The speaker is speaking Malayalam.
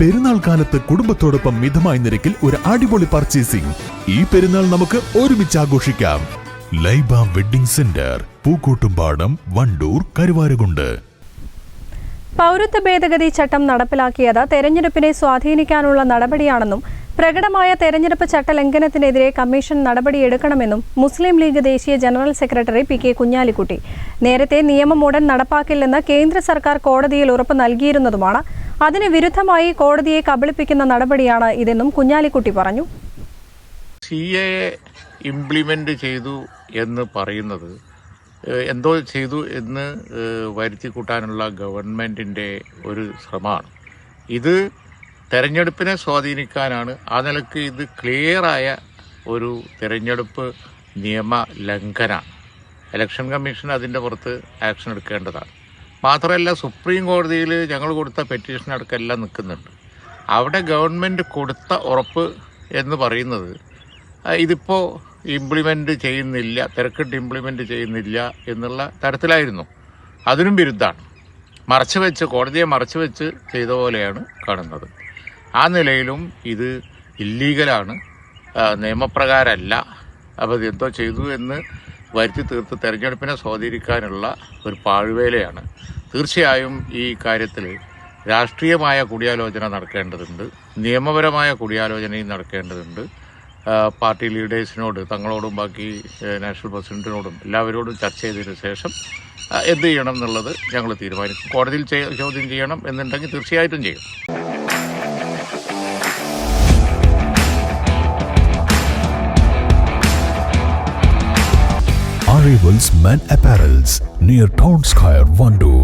പെരുന്നാൾ കാലത്ത് കുടുംബത്തോടൊപ്പം മിതമായ നിരക്കിൽ ഒരു അടിപൊളി പർച്ചേസിംഗ് ഈ പെരുന്നാൾ നമുക്ക് ഒരുമിച്ച് ആഘോഷിക്കാം. Laiba wedding centre Pookkottumpadam Wandoor Karuvarakundu. പൗരത്വ ഭേദഗതി ചട്ടം നടപ്പിലാക്കിയത് തെരഞ്ഞെടുപ്പിനെ സ്വാധീനിക്കാനുള്ള നടപടിയാണെന്നും പ്രകടമായ തെരഞ്ഞെടുപ്പ് ചട്ടലംഘനത്തിനെതിരെ കമ്മീഷൻ നടപടിയെടുക്കണമെന്നും മുസ്ലിം ലീഗ് ദേശീയ general secretary P K Kunhalikutty. നേരത്തെ നിയമം ഉടൻ നടപ്പാക്കില്ലെന്ന് കേന്ദ്ര സർക്കാർ കോടതിയിൽ ഉറപ്പ് നൽകിയിരുന്നതുമാണ് അതിന് വിരുദ്ധമായി കോടതിയെ കബളിപ്പിക്കുന്ന നടപടിയാണ് ഇതെന്നും കുഞ്ഞാലിക്കുട്ടി പറഞ്ഞു. സി എ ഇംപ്ലിമെന്റ് ചെയ്തു എന്ന് പറയുന്നത് എന്തോ ചെയ്തു എന്ന് വരുത്തി കൂട്ടാനുള്ള ഗവൺമെന്റിന്റെ ഒരു ശ്രമമാണ്. ഇത് തെരഞ്ഞെടുപ്പിനെ സ്വാധീനിക്കാനാണ്. ആ നിലയ്ക്ക് ഇത് ക്ലിയറായ ഒരു തെരഞ്ഞെടുപ്പ് നിയമ ലംഘന ഇലക്ഷൻ കമ്മീഷൻ അതിന്റെ പുറത്ത് ആക്ഷൻ എടുക്കേണ്ടതാണ്. മാത്രമല്ല സുപ്രീം കോടതിയിൽ ഞങ്ങൾ കൊടുത്ത പെറ്റീഷൻ അടക്കമെല്ലാം നിൽക്കുന്നുണ്ട്. അവിടെ ഗവൺമെന്റ് കൊടുത്ത ഉറപ്പ് എന്ന് പറയുന്നത് ഇതിപ്പോൾ ഇംപ്ലിമെന്റ് ചെയ്യുന്നില്ല തിരക്കിട്ട് ഇംപ്ലിമെന്റ് ചെയ്യുന്നില്ല എന്നുള്ള തരത്തിലായിരുന്നു. അതിനും വിരുദ്ധാണ് മറച്ചു വെച്ച് കോടതിയെ മറച്ചു വെച്ച് ചെയ്ത പോലെയാണ് കാണുന്നത്. ആ നിലയിലും ഇത് ഇല്ലീഗലാണ് നിയമപ്രകാരമല്ല അപ്പോൾ എന്തോ ചെയ്തു എന്ന് വരുത്തി തീർത്ത് തെരഞ്ഞെടുപ്പിനെ സ്വാധീനിക്കാനുള്ള ഒരു പാഴ്വേലയാണ്. തീർച്ചയായും ഈ കാര്യത്തിൽ രാഷ്ട്രീയമായ കൂടിയാലോചന നടക്കേണ്ടതുണ്ട്. നിയമപരമായ കൂടിയാലോചനയും നടക്കേണ്ടതുണ്ട്. പാർട്ടി ലീഡേഴ്സിനോട് തങ്ങളോടും ബാക്കി നാഷണൽ പ്രസിഡന്റിനോടും എല്ലാവരോടും ചർച്ച ചെയ്തതിനു ശേഷം എന്ത് ചെയ്യണം എന്നുള്ളത് ഞങ്ങൾ തീരുമാനിക്കും. കോടതിയിൽ ചോദ്യം ചെയ്യണം എന്നുണ്ടെങ്കിൽ തീർച്ചയായിട്ടും ചെയ്യും. Arrivals Men Apparels near square Wandoo.